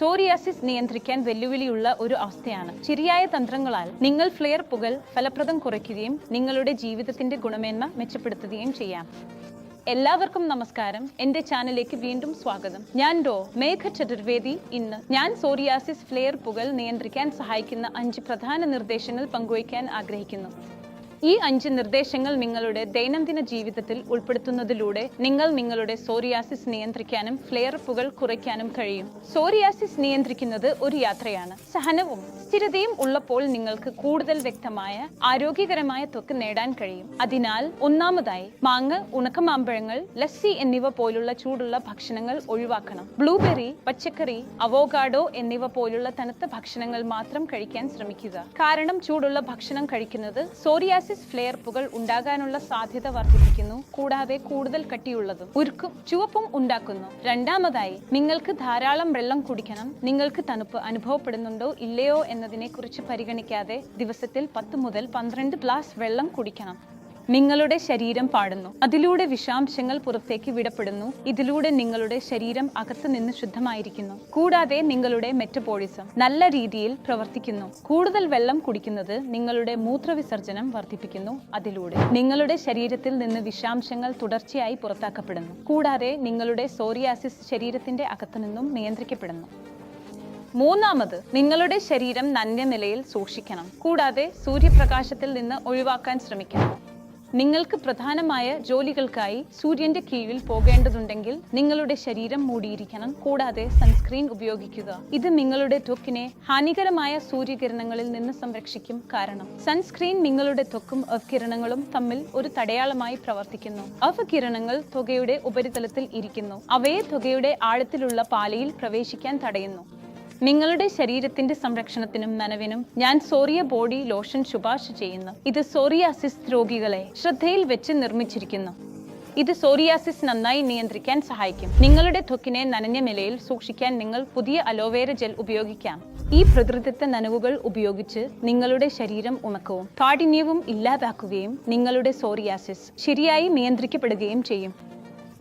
Psoriasis നിയന്ത്രിക്കാൻ വെല്ലുവിളിയുള്ള ഒരു അവസ്ഥയാണ്. ശരിയായ തന്ത്രങ്ങളാൽ നിങ്ങൾ ഫ്ലെയർ പുകൽ ഫലപ്രദം കുറയ്ക്കുകയും നിങ്ങളുടെ ജീവിതത്തിന്റെ ഗുണമേന്മ മെച്ചപ്പെടുത്തുകയും ചെയ്യാം. എല്ലാവർക്കും നമസ്കാരം. എന്റെ ചാനലിലേക്ക് വീണ്ടും സ്വാഗതം. ഞാൻ ഡോ. മേഘ ചതുർവേദി. ഇന്ന് ഞാൻ സോറിയാസിസ് ഫ്ലെയർ പുകൽ നിയന്ത്രിക്കാൻ സഹായിക്കുന്ന അഞ്ച് പ്രധാന നിർദ്ദേശങ്ങൾ പങ്കുവയ്ക്കാൻ ആഗ്രഹിക്കുന്നു. ഈ അഞ്ച് നിർദ്ദേശങ്ങൾ നിങ്ങളുടെ ദൈനംദിന ജീവിതത്തിൽ ഉൾപ്പെടുത്തുന്നതിലൂടെ നിങ്ങൾ നിങ്ങളുടെ സോറിയാസിസ് നിയന്ത്രിക്കാനും ഫ്ലെയറപ്പുകൾ പുകൾ കുറയ്ക്കാനും കഴിയും. സോറിയാസിസ് നിയന്ത്രിക്കുന്നത് ഒരു യാത്രയാണ്. സഹനവും സ്ഥിരതയും ഉള്ളപ്പോൾ നിങ്ങൾക്ക് കൂടുതൽ വ്യക്തമായ ആരോഗ്യകരമായ ത്വക്ക് നേടാൻ കഴിയും. അതിനാൽ ഒന്നാമതായി മാങ്ങ ഉണക്കമാമ്പഴങ്ങൾ ലസ്സി എന്നിവ പോലുള്ള ചൂടുള്ള ഭക്ഷണങ്ങൾ ഒഴിവാക്കണം. ബ്ലൂബെറി പച്ചക്കറി അവോഗാഡോ എന്നിവ പോലുള്ള തണുത്ത ഭക്ഷണങ്ങൾ മാത്രം കഴിക്കാൻ ശ്രമിക്കുക. കാരണം ചൂടുള്ള ഭക്ഷണം കഴിക്കുന്നത് സോറിയാസിസ് ഫ്ലെയർപ്പുകൾ ഉണ്ടാകാനുള്ള സാധ്യത വർദ്ധിപ്പിക്കുന്നു കൂടാതെ കൂടുതൽ കട്ടിയുള്ളതും ഉരുക്കും ചുവപ്പും ഉണ്ടാക്കുന്നു. രണ്ടാമതായി നിങ്ങൾക്ക് ധാരാളം വെള്ളം കുടിക്കണം നിങ്ങൾക്ക് തണുപ്പ് അനുഭവപ്പെടുന്നുണ്ടോ ഇല്ലയോ എന്നതിനെ കുറിച്ച് പരിഗണിക്കാതെ ദിവസത്തിൽ പത്ത് മുതൽ പന്ത്രണ്ട് ഗ്ലാസ് വെള്ളം കുടിക്കണം. നിങ്ങളുടെ ശരീരം പാടുന്നു. അതിലൂടെ വിഷാംശങ്ങൾ പുറത്തേക്ക് വിടപ്പെടുന്നു. ഇതിലൂടെ നിങ്ങളുടെ ശരീരം അകത്തു നിന്ന് ശുദ്ധമായിരിക്കുന്നു. കൂടാതെ നിങ്ങളുടെ മെറ്റബോളിസം നല്ല രീതിയിൽ പ്രവർത്തിക്കുന്നു. കൂടുതൽ വെള്ളം കുടിക്കുന്നത് നിങ്ങളുടെ മൂത്രവിസർജനം വർദ്ധിപ്പിക്കുന്നു. അതിലൂടെ നിങ്ങളുടെ ശരീരത്തിൽ നിന്ന് വിഷാംശങ്ങൾ തുടർച്ചയായി പുറത്താക്കപ്പെടുന്നു. കൂടാതെ നിങ്ങളുടെ സോറിയാസിസ് ശരീരത്തിന്റെ അകത്തു നിന്നും നിയന്ത്രിക്കപ്പെടുന്നു. മൂന്നാമത് നിങ്ങളുടെ ശരീരം നന്യ നിലയിൽ സൂക്ഷിക്കണം. കൂടാതെ സൂര്യപ്രകാശത്തിൽ നിന്ന് ഒഴിവാക്കാൻ ശ്രമിക്കണം. നിങ്ങൾക്ക് പ്രധാനമായ ജോലികൾക്കായി സൂര്യന്റെ കീഴിൽ പോകേണ്ടതുണ്ടെങ്കിൽ നിങ്ങളുടെ ശരീരം മൂടിയിരിക്കണം. കൂടാതെ സൺസ്ക്രീൻ ഉപയോഗിക്കുക. ഇത് നിങ്ങളുടെ ത്വക്കിനെ ഹാനികരമായ സൂര്യകിരണങ്ങളിൽ നിന്ന് സംരക്ഷിക്കും കാരണം. സൺസ്ക്രീൻ നിങ്ങളുടെ ത്വക്കും അവകിരണങ്ങളും തമ്മിൽ ഒരു തടയാളമായി പ്രവർത്തിക്കുന്നു. അവകിരണങ്ങൾ തുകയുടെ ഉപരിതലത്തിൽ ഇരിക്കുന്നു. അവയെ തുകയുടെ ആഴത്തിലുള്ള പാലയിൽ പ്രവേശിക്കാൻ തടയുന്നു. നിങ്ങളുടെ ശരീരത്തിന്റെ സംരക്ഷണത്തിനും നനവിനും ഞാൻ സോറിയ ബോഡി ലോഷൻ ശുപാർശ ചെയ്യുന്നു. ഇത് സോറിയാസിസ് രോഗികളെ ശ്രദ്ധയിൽ വെച്ച് നിർമ്മിച്ചിരിക്കുന്നു. ഇത് സോറിയാസിസ് നന്നായി നിയന്ത്രിക്കാൻ സഹായിക്കും. നിങ്ങളുടെ ത്വക്കിനെ നനഞ്ഞ നിലയിൽ സൂക്ഷിക്കാൻ നിങ്ങൾ പുതിയ അലോവേര ജെൽ ഉപയോഗിക്കാം. ഈ പ്രകൃതിത്തെ നനവുകൾ ഉപയോഗിച്ച് നിങ്ങളുടെ ശരീരം ഉണക്കവും കാഠിന്യവും ഇല്ലാതാക്കുകയും നിങ്ങളുടെ സോറിയാസിസ് ശരിയായി നിയന്ത്രിക്കപ്പെടുകയും ചെയ്യും.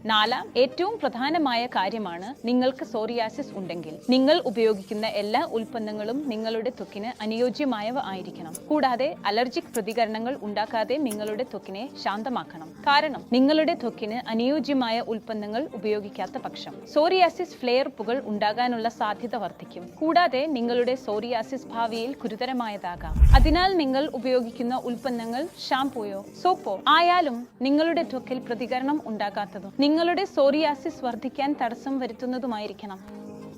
നാലാം ഏറ്റവും പ്രധാനമായ കാര്യമാണ് നിങ്ങൾക്ക് സോറിയാസിസ് ഉണ്ടെങ്കിൽ. നിങ്ങൾ ഉപയോഗിക്കുന്ന എല്ലാ ഉൽപ്പന്നങ്ങളും നിങ്ങളുടെ ത്വക്കിന് അനുയോജ്യമായവ ആയിരിക്കണം. കൂടാതെ അലർജിക് പ്രതികരണങ്ങൾ ഉണ്ടാക്കാതെ നിങ്ങളുടെ ത്വക്കിനെ ശാന്തമാക്കണം. കാരണം നിങ്ങളുടെ ത്വക്കിന് അനുയോജ്യമായ ഉൽപ്പന്നങ്ങൾ ഉപയോഗിക്കാത്ത പക്ഷം. സോറിയാസിസ് ഫ്ലെയർപ്പുകൾ ഉണ്ടാകാനുള്ള സാധ്യത വർദ്ധിക്കും. കൂടാതെ നിങ്ങളുടെ സോറിയാസിസ് ഭാവിയിൽ ഗുരുതരമായതാകാം. അതിനാൽ നിങ്ങൾ ഉപയോഗിക്കുന്ന ഉൽപ്പന്നങ്ങൾ ഷാംപൂയോ സോപ്പോ ആയാലും നിങ്ങളുടെ ത്വക്കിൽ പ്രതികരണം ഉണ്ടാകാത്തതും നിങ്ങളുടെ സോറിയാസിസ് വർദ്ധിക്കാൻ തടസ്സം വരുത്തുന്നതുമായിരിക്കണം.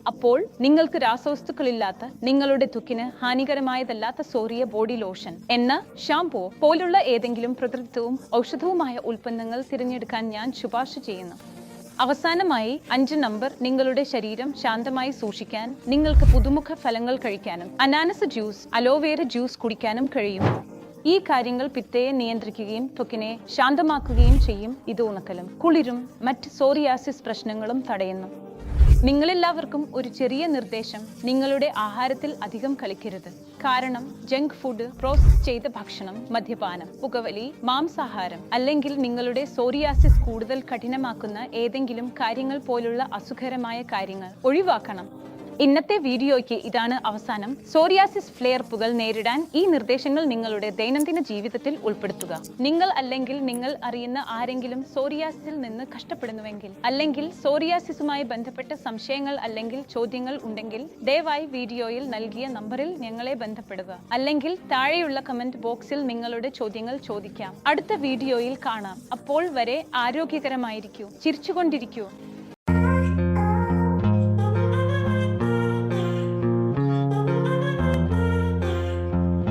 അപ്പോൾ നിങ്ങൾക്ക് രാസവസ്തുക്കളില്ലാത്ത നിങ്ങളുടെ തുക്കിന് ഹാനികരമായതല്ലാത്ത സോറിയ ബോഡി ലോഷൻ എന്ന ഷാംപൂ പോലുള്ള ഏതെങ്കിലും പ്രകൃതവും ഔഷധവുമായ ഉൽപ്പന്നങ്ങൾ തിരഞ്ഞെടുക്കാൻ ഞാൻ ശുപാർശ ചെയ്യുന്നു. അവസാനമായി അഞ്ച് നമ്പർ നിങ്ങളുടെ ശരീരം ശാന്തമായി സൂക്ഷിക്കാൻ നിങ്ങൾക്ക് പുതുമുഖ ഫലങ്ങൾ കഴിക്കാനും അനാനസ് ജ്യൂസ് അലോവേര ജ്യൂസ് കുടിക്കാനും കഴിയും. ഈ കാര്യങ്ങൾ പിത്തയെ നിയന്ത്രിക്കുകയും ത്വക്കിനെ ശാന്തമാക്കുകയും ചെയ്യും ഇത് ഉണക്കലും. കുളിരും മറ്റ് സോറിയാസിസ് പ്രശ്നങ്ങളും തടയുന്നു. നിങ്ങളെല്ലാവർക്കും ഒരു ചെറിയ നിർദ്ദേശം. നിങ്ങളുടെ ആഹാരത്തിൽ അധികം കളിക്കരുത്. കാരണം ജങ്ക് ഫുഡ് പ്രോസസ് ചെയ്ത ഭക്ഷണം മദ്യപാനം പുകവലി മാംസാഹാരം അല്ലെങ്കിൽ നിങ്ങളുടെ സോറിയാസിസ് കൂടുതൽ കഠിനമാക്കുന്ന ഏതെങ്കിലും കാര്യങ്ങൾ പോലുള്ള അസുഖകരമായ കാര്യങ്ങൾ ഒഴിവാക്കണം. ഇന്നത്തെ വീഡിയോയ്ക്ക് ഇതാണ് അവസാനം. സോറിയാസിസ് ഫ്ലെയർപ്പുകൾ നേരിടാൻ ഈ നിർദ്ദേശങ്ങൾ നിങ്ങളുടെ ദൈനംദിന ജീവിതത്തിൽ ഉൾപ്പെടുത്തുക. നിങ്ങൾ അല്ലെങ്കിൽ നിങ്ങൾ അറിയുന്ന ആരെങ്കിലും സോറിയാസിൽ നിന്ന് കഷ്ടപ്പെടുന്നുവെങ്കിൽ അല്ലെങ്കിൽ സോറിയാസിസുമായി ബന്ധപ്പെട്ട സംശയങ്ങൾ അല്ലെങ്കിൽ ചോദ്യങ്ങൾ ഉണ്ടെങ്കിൽ ദയവായി വീഡിയോയിൽ നൽകിയ നമ്പറിൽ ഞങ്ങളെ ബന്ധപ്പെടുക. അല്ലെങ്കിൽ താഴെയുള്ള കമന്റ് ബോക്സിൽ നിങ്ങളുടെ ചോദ്യങ്ങൾ ചോദിക്കാം. അടുത്ത വീഡിയോയിൽ കാണാം. അപ്പോൾ വരെ ആരോഗ്യകരമായിരിക്കൂ. ചിരിച്ചുകൊണ്ടിരിക്കൂ.